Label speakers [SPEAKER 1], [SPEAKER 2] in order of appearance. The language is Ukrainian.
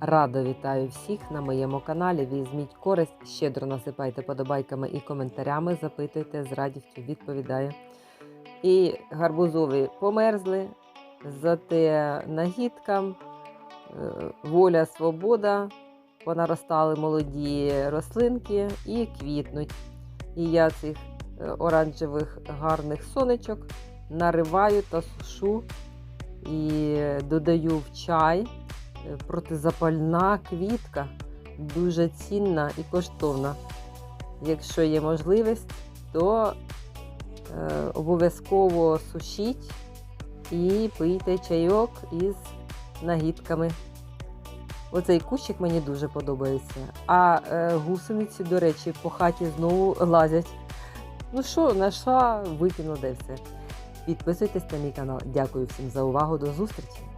[SPEAKER 1] Радо вітаю всіх на моєму каналі. Візьміть користь, щедро насипайте подобайками і коментарями, запитуйте, з радістю відповідаю. І гарбузові померзли, зате нагідкам, е, воля, свобода, понаростали молоді рослинки і квітнуть. І я цих е, оранжевих гарних сонечок нариваю та сушу і додаю в чай. Протизапальна квітка дуже цінна і коштовна. Якщо є можливість, то е, обов'язково сушіть і пийте чайок із нагідками. Оцей кущик мені дуже подобається. А е, гусениці, до речі, по хаті знову лазять. Ну що, знайшла, викинула де все. Підписуйтесь на мій канал. Дякую всім за увагу. До зустрічі!